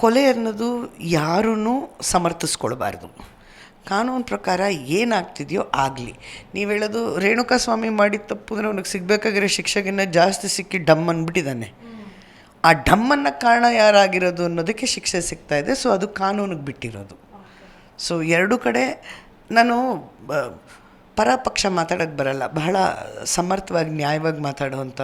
ಕೊಲೆ ಅನ್ನೋದು ಯಾರೂ ಸಮರ್ಥಿಸ್ಕೊಳ್ಬಾರ್ದು. ಕಾನೂನು ಪ್ರಕಾರ ಏನಾಗ್ತಿದೆಯೋ ಆಗಲಿ. ನೀವು ಹೇಳೋದು ರೇಣುಕಾ ಸ್ವಾಮಿ ಮಾಡಿದ ತಪ್ಪು ಅಂದರೆ ಅವ್ನಿಗೆ ಸಿಗಬೇಕಾಗಿರೋ ಶಿಕ್ಷೆಗಿನ್ನ ಜಾಸ್ತಿ ಸಿಕ್ಕಿ ಡಮ್ ಅಂದ್ಬಿಟ್ಟಿದ್ದಾನೆ. ಆ ಡಮ್ಮನ್ನು ಕಾರಣ ಯಾರಾಗಿರೋದು ಅನ್ನೋದಕ್ಕೆ ಶಿಕ್ಷೆ ಸಿಗ್ತಾ ಇದೆ, ಸೊ ಅದು ಕಾನೂನಿಗೆ ಬಿಟ್ಟಿರೋದು. ಸೊ ಎರಡು ಕಡೆ ನಾನು ಬ- ಮಾತಾಡೋಕೆ ಪಕ್ಷ ಮಾತಾಡೋಕ್ಕೆ ಬರಲ್ಲ. ಬಹಳ ಸಮರ್ಥವಾಗಿ, ನ್ಯಾಯವಾಗಿ ಮಾತಾಡುವಂಥ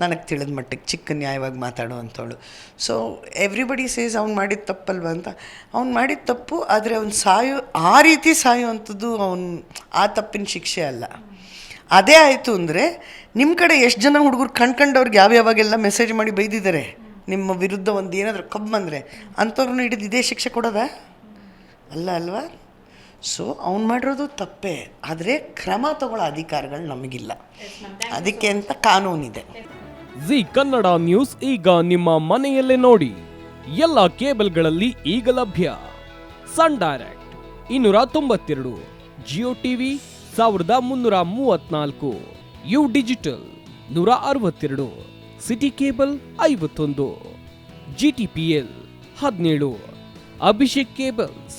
ನನಗೆ ತಿಳಿದ ಮಟ್ಟಿಗೆ ಚಿಕ್ಕ ನ್ಯಾಯವಾಗಿ ಮಾತಾಡುವಂಥವಳು. ಸೊ ಎವ್ರಿಬಡಿ ಸೇಸ್ ಅವ್ನು ಮಾಡಿದ ತಪ್ಪಲ್ವ ಅಂತ. ಅವ್ನು ಮಾಡಿದ ತಪ್ಪು, ಆದರೆ ಅವ್ನು ಸಾಯೋ, ಆ ರೀತಿ ಸಾಯುವಂಥದ್ದು ಅವನು, ಆ ತಪ್ಪಿನ ಶಿಕ್ಷೆ ಅಲ್ಲ. ಅದೇ ಆಯಿತು ಅಂದರೆ ನಿಮ್ಮ ಕಡೆ ಎಷ್ಟು ಜನ ಹುಡುಗರು ಕಣ್ಕಂಡವ್ರಿಗೆ ಯಾವ್ಯಾವಾಗೆಲ್ಲ ಮೆಸೇಜ್ ಮಾಡಿ ಬೈದಿದ್ದಾರೆ ನಿಮ್ಮ ವಿರುದ್ಧ ಒಂದು ಏನಾದರೂ ಕಬ್ಬಂದರೆ ಅಂಥವ್ರನ್ನ ಹಿಡಿದು ಇದೇ ಶಿಕ್ಷೆ ಕೊಡೋದಾ? ಅಲ್ಲ ಅಲ್ವಾ? ಸೊ ಅವ್ನು ಮಾಡಿರೋದು ತಪ್ಪೇ. ಆದರೆ ಕ್ರಮ ತಗೊಳ್ಳೋ ಅಧಿಕಾರಗಳು ನಮಗಿಲ್ಲ. ಅದಕ್ಕೆ ಅಂತ ಕಾನೂನಿದೆ. ಜಿ ಕನ್ನಡ ನ್ಯೂಸ್ ಈಗ ನಿಮ್ಮ ಮನೆಯಲ್ಲೇ ನೋಡಿ. ಎಲ್ಲ ಕೇಬಲ್ಗಳಲ್ಲಿ ಈಗ ಲಭ್ಯ. ಸನ್ ಡೈರೆಕ್ಟ್ ಇನ್ನೂರ ತೊಂಬತ್ತೆರಡು ಜಿಯೋ ಟಿವಿ ಸಾವಿರದ ಮುನ್ನೂರ ಮೂವತ್ನಾಲ್ಕು ಯು ಡಿಜಿಟಲ್ ನೂರ ಅರವತ್ತೆರಡು ಸಿಟಿ ಕೇಬಲ್ ಐವತ್ತೊಂದು ಜಿ ಟಿ ಪಿ ಎಲ್ ಹದಿನೇಳು ಅಭಿಷೇಕ್ ಕೇಬಲ್ಸ್